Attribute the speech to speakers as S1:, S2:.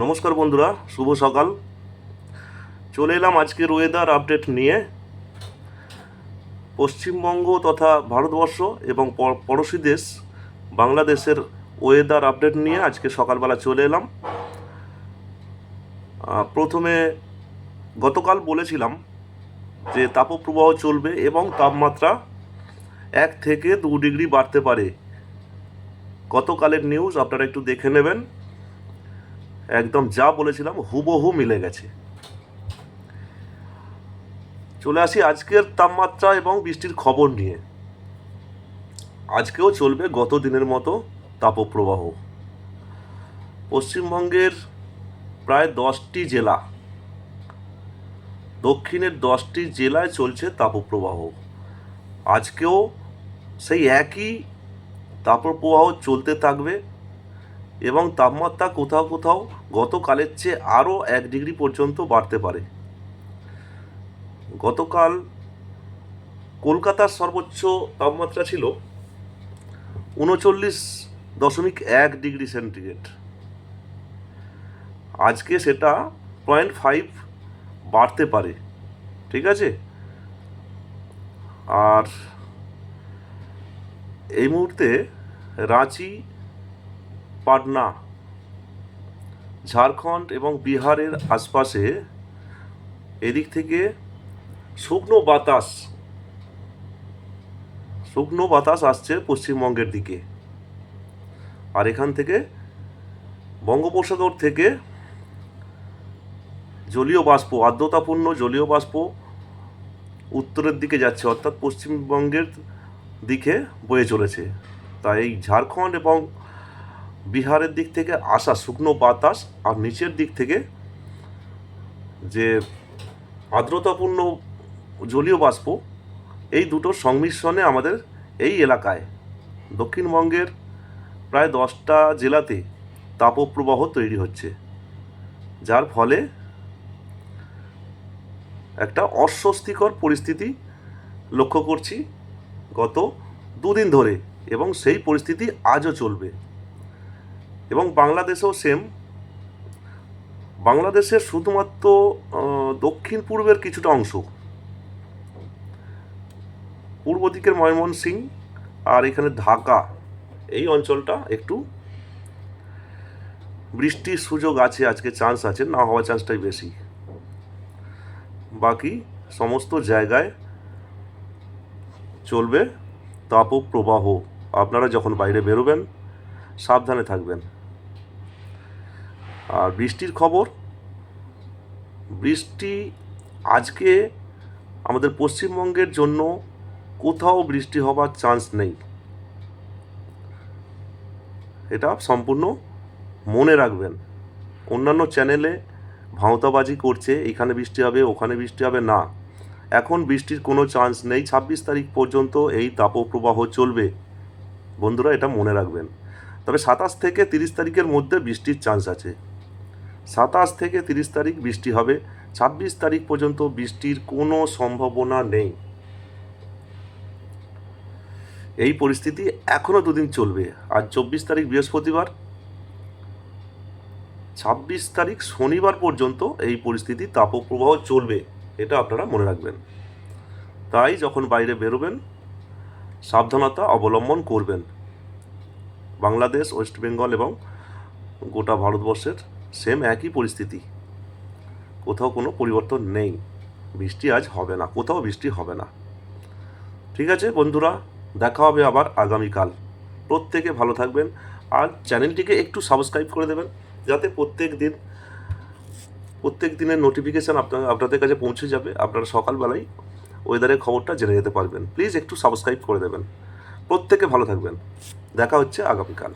S1: নমস্কার বন্ধুরা, শুভ সকাল। চলে এলাম আজকের ওয়েদার আপডেট নিয়ে। পশ্চিমবঙ্গ তথা ভারতবর্ষ এবং পড়োশী দেশ বাংলাদেশের ওয়েদার আপডেট নিয়ে আজকে সকালবেলা চলে এলাম। প্রথমে গতকাল বলেছিলাম যে তাপপ্রবাহ চলবে এবং তাপমাত্রা এক থেকে দু ডিগ্রি বাড়তে পারে। গতকালের নিউজ আপনারা একটু দেখে নেবেন। একদম যা বলেছিলাম হুবহু মিলে গেছে। চলে আসি আজকের তাপমাত্রা এবং বৃষ্টির খবর নিয়ে। আজকেও চলবে গত দিনের মতো তাপপ্রবাহ। পশ্চিমবঙ্গের প্রায় দশটি জেলা, দক্ষিণের দশটি জেলায় চলছে তাপপ্রবাহ। আজকেও সেই একই তাপপ্রবাহ চলতে থাকবে। এবং তাপমাত্রা কোথাও কোথাও গতকালের চেয়ে আরও এক ডিগ্রি পর্যন্ত বাড়তে পারে। গতকাল কলকাতার সর্বোচ্চ তাপমাত্রা ছিল উনচল্লিশ দশমিক এক ডিগ্রি সেন্টিগ্রেড। আজকে সেটা পয়েন্ট ফাইভ বাড়তে পারে, ঠিক আছে? আর এই মুহূর্তে রাঁচি পাটনা। ঝাড়খণ্ড এবং বিহারের আশপাশে এদিক থেকে শুকনো বাতাস শুকনো বাতাস আসছে পশ্চিমবঙ্গের দিকে। আর এখান থেকে বঙ্গোপসাগর থেকে জলীয় বাষ্প, আর্দ্রতাপূর্ণ জলীয় বাষ্প উত্তরের দিকে যাচ্ছে, অর্থাৎ পশ্চিমবঙ্গের দিকে বয়ে চলেছে। তাই এই ঝাড়খণ্ড এবং বিহারের দিক থেকে আসা শুকনো বাতাস আর নিচের দিক থেকে যে আর্দ্রতাপূর্ণ জলীয় বাষ্প, এই দুটোর সংমিশ্রণে আমাদের এই এলাকায়, দক্ষিণবঙ্গের প্রায় দশটা জেলাতে তাপপ্রবাহ তৈরি হচ্ছে। যার ফলে একটা অস্বস্তিকর পরিস্থিতি লক্ষ্য করছি গত দুদিন ধরে এবং সেই পরিস্থিতি আজও চলবে। এবং বাংলাদেশেও সেম বাংলাদেশের শুধুমাত্র দক্ষিণ পূর্বের কিছুটা অংশ। পূর্ব দিকের ময়মনসিং আর এখানে ঢাকা, এই অঞ্চলটা একটু বৃষ্টির সুযোগ আছে, আজকে চান্স আছে, না হওয়ার চান্সটাই বেশি। বাকি সমস্ত জায়গায় চলবে তাপপ্রবাহ। আপনারা যখন বাইরে বেরোবেন, সাবধানে থাকবেন। আর বৃষ্টির খবর? বৃষ্টি আজকে আমাদের পশ্চিমবঙ্গের জন্য কোথাও বৃষ্টি হবার চান্স নেই। এটা সম্পূর্ণ মনে রাখবেন। অন্যান্য চ্যানেলে ভাঁওতাবাজি করছে এখানে বৃষ্টি হবে, ওখানে বৃষ্টি হবে, না। এখন বৃষ্টির কোনো চান্স নেই। ছাব্বিশ তারিখ পর্যন্ত এই তাপপ্রবাহ চলবে। বন্ধুরা, এটা মনে রাখবেন। তবে সাতাশ থেকে তিরিশ তারিখের মধ্যে বৃষ্টির চান্স আছে। সাতাশ থেকে তিরিশ তারিখ বৃষ্টি হবে। ছাব্বিশ তারিখ পর্যন্ত বৃষ্টির কোনো সম্ভাবনা নেই। এই পরিস্থিতি এখনও দুদিন চলবে। আর চব্বিশ তারিখ বৃহস্পতিবার, ছাব্বিশ তারিখ শনিবার পর্যন্ত এই পরিস্থিতি তাপপ্রবাহ চলবে, এটা আপনারা মনে রাখবেন। তাই যখন বাইরে বেরোবেন, সাবধানতা অবলম্বন করবেন। বাংলাদেশ, ওয়েস্ট বেঙ্গল এবং গোটা ভারতবর্ষের সেম একই পরিস্থিতি। কোথাও কোনো পরিবর্তন নেই। বৃষ্টি আজ হবে না, কোথাও বৃষ্টি হবে না। ঠিক আছে বন্ধুরা, দেখা হবে আবার আগামীকাল। প্রত্যেকে ভালো থাকবেন আর চ্যানেলটিকে একটু সাবস্ক্রাইব করে দেবেন, যাতে প্রত্যেক দিন, প্রত্যেক দিনের নোটিফিকেশান আপনার আপনাদের কাছে পৌঁছে যাবে। আপনারা সকালবেলায় ওয়েদারের খবরটা জেনে যেতে পারবেন। প্লিজ একটু সাবস্ক্রাইব করে দেবেন। প্রত্যেকে ভালো থাকবেন। দেখা হচ্ছে আগামীকাল।